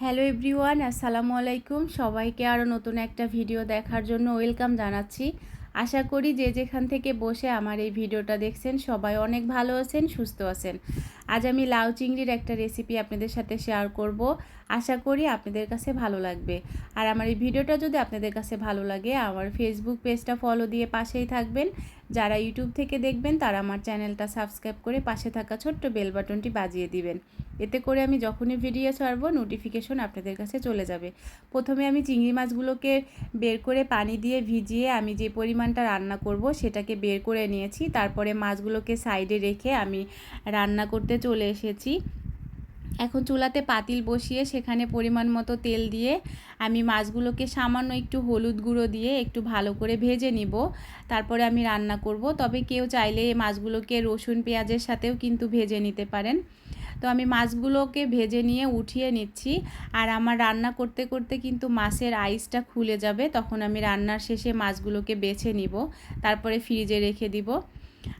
Hello everyone, আসসালামু আলাইকুম। সবাইকে আরও নতুন একটা ভিডিও দেখার জন্য ওয়েলকাম জানাচ্ছি। আশা করি যে যেখান থেকে বসে আমার এই ভিডিওটা দেখছেন সবাই অনেক ভালো আছেন, সুস্থ আছেন। আজ আমি লাউ চিংড়ির একটা রেসিপি আপনাদের সাথে শেয়ার করব। আশা করি আপনাদের কাছে ভালো লাগবে। আর আমার এই ভিডিওটা যদি আপনাদের কাছে ভালো লাগে, আমার ফেসবুক পেজটা ফলো দিয়ে পাশেই থাকবেন। যারা ইউটিউব থেকে দেখবেন, তারা আমার চ্যানেলটা সাবস্ক্রাইব করে পাশে থাকা ছোট্ট বেল বাটনটি বাজিয়ে দিবেন। এতে করে আমি যখনই ভিডিও ছাড়বো নোটিফিকেশন আপনাদের কাছে চলে যাবে। প্রথমে আমি চিংড়ি মাছগুলোকে বের করে পানি দিয়ে ভিজিয়ে আমি যে পরিমাণটা রান্না করব, সেটাকে বের করে নিয়েছি। তারপরে মাছগুলোকে সাইডে রেখে আমি রান্না করতে চলে এসেছি। এখন চুলাতে পাতিল বসিয়ে সেখানে পরিমাণ মতো তেল দিয়ে আমি মাছগুলোকে সামান্য একটু হলুদ গুঁড়ো দিয়ে একটু ভালো করে ভেজে নিব। তারপরে আমি রান্না করব। তবে কেউ চাইলে এই মাছগুলোকে রসুন, পেঁয়াজের সাথেও কিন্তু ভেজে নিতে পারেন। তো আমি মাছগুলোকে ভেজে নিয়ে উঠিয়ে নিচ্ছি। আর আমার রান্না করতে করতে কিন্তু মাছের আইসটা খুলে যাবে। তখন আমি রান্নার শেষে মাছগুলোকে বেছে নিব। তারপরে ফ্রিজে রেখে দিব।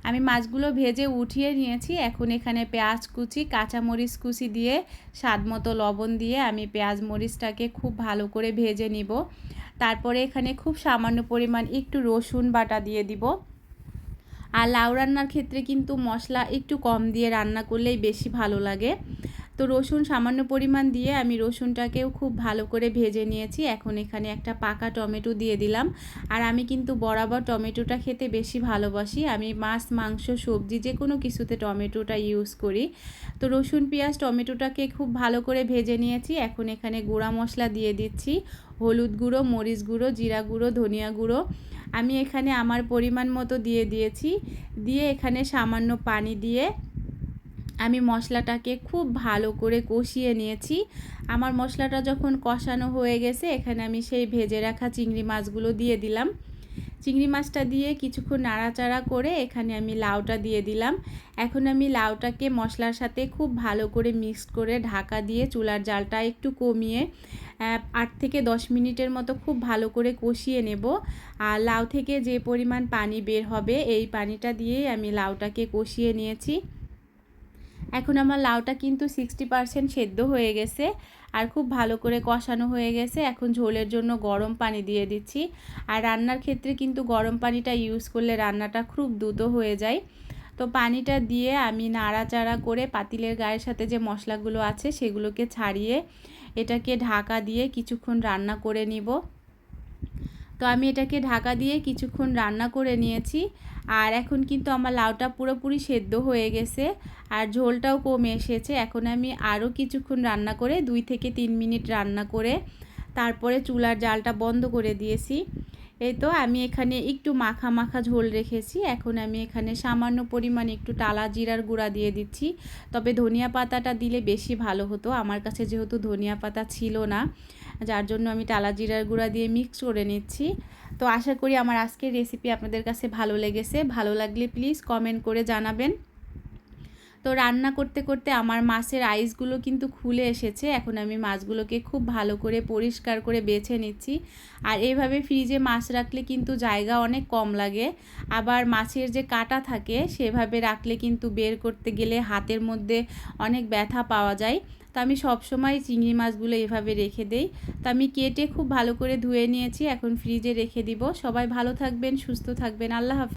আমি মাছগুলো ভেজে উঠিয়ে নিয়েছি। এখন এখানে পেঁয়াজ কুচি, কাঁচামরিচ কুচি দিয়ে, স্বাদ মতো লবণ দিয়ে আমি পেঁয়াজ মরিচটাকে খুব ভালো করে ভেজে নিব। তারপরে এখানে খুব সামান্য পরিমাণ একটু রসুন বাটা দিয়ে দিব। আর লাউ রান্নার ক্ষেত্রে কিন্তু মশলা একটু কম দিয়ে রান্না করলেই বেশি ভালো লাগে। তো রসুন সামান্য পরিমাণ দিয়ে আমি রসুনটাকেও খুব ভালো করে ভেজে নিয়েছি। এখন এখানে একটা পাকা টমেটো দিয়ে দিলাম। আর আমি কিন্তু বরাবর টমেটোটা খেতে বেশি ভালোবাসি। আমি মাছ, মাংস, সবজি যে কোনো কিছুতে টমেটোটা ইউজ করি। তো রসুন, পেঁয়াজ টমেটোটাকে খুব ভালো করে ভেজে নিয়েছি। এখন এখানে গুঁড়া মশলা দিয়ে দিচ্ছি। হলুদ গুঁড়ো, মরিচ গুঁড়ো, জিরা গুঁড়ো, ধনিয়া গুঁড়ো। আমি এখানে আমার পরিমাণ মতো দিয়ে দিয়েছি। দিয়ে এখানে সামান্য পানি দিয়ে আমি মশলাটাকে খুব ভালো করে কষিয়ে নিয়েছি। আমার মশলাটা যখন কষানো হয়ে গেছে, এখানে আমি সেই ভেজে রাখা চিংড়ি মাছগুলো দিয়ে দিলাম। চিংড়ি মাছটা দিয়ে কিছুক্ষণ নাড়াচাড়া করে এখানে আমি লাউটা দিয়ে দিলাম। এখন আমি লাউটাকে মশলার সাথে খুব ভালো করে মিক্স করে ঢাকা দিয়ে চুলার জালটা একটু কমিয়ে আট থেকে দশ মিনিটের মতো খুব ভালো করে কষিয়ে নেব। আর লাউ থেকে যে পরিমাণ পানি বের হবে, এই পানিটা দিয়েই আমি লাউটাকে কষিয়ে নিয়েছি। এখন আমার লাউটা কিন্তু সিক্সটি পারসেন্ট সেদ্ধ হয়ে গেছে আর খুব ভালো করে কষানো হয়ে গেছে। এখন ঝোলের জন্য গরম পানি দিয়ে দিচ্ছি। আর রান্নার ক্ষেত্রে কিন্তু গরম পানিটা ইউজ করলে রান্নাটা খুব দ্রুত হয়ে যায়। তো পানিটা দিয়ে আমি নাড়াচাড়া করে পাতিলের গায়ের সাথে যে মশলাগুলো আছে সেগুলোকে ছাড়িয়ে এটাকে ঢাকা দিয়ে কিছুক্ষণ রান্না করে নিব। তো আমি এটাকে ঢাকা দিয়ে কিছুক্ষণ রান্না করে নিয়েছি। আর এখন কিন্তু আমার লাউটা পুরোপুরি সেদ্ধ হয়ে গেছে আর ঝোলটাও কমে এসেছে। এখন আমি আরও কিছুক্ষণ রান্না করে দুই থেকে তিন মিনিট রান্না করে তারপরে চুলার জালটা বন্ধ করে দিয়েছি। এই তো আমি এখানে একটু মাখা মাখা ঝোল রেখেছি। এখন আমি এখানে সামান্য পরিমাণ একটু টালা জিরার গুঁড়া দিয়ে দিচ্ছি। তবে ধনিয়া পাতাটা দিলে বেশি ভালো হতো। আমার কাছে যেহেতু ধনিয়া পাতা ছিল না, যার জন্য আমি টালা জিরার গুঁড়া দিয়ে মিক্স করে নিচ্ছি। তো আশা করি আমার আজকের রেসিপি আপনাদের কাছে ভালো লেগেছে। ভালো লাগলে প্লিজ কমেন্ট করে জানাবেন। তো রান্না করতে করতে আমার মাছের আইসগুলো কিন্তু খুলে এসেছে। এখন আমি মাছগুলোকে খুব ভালো করে পরিষ্কার করে বেছে নিচ্ছি। আর এইভাবে ফ্রিজে মাছ রাখলে কিন্তু জায়গা অনেক কম লাগে। আবার মাছের যে কাটা থাকে, সেভাবে রাখলে কিন্তু বের করতে গেলে হাতের মধ্যে অনেক ব্যথা পাওয়া যায়। তো আমি সবসময় চিংড়ি মাছগুলো এভাবে রেখে দেই। তো আমি কেটে খুব ভালো করে ধুয়ে নিয়েছি, এখন ফ্রিজে রেখে দিব। সবাই ভালো থাকবেন, সুস্থ থাকবেন। আল্লাহ হাফিজ।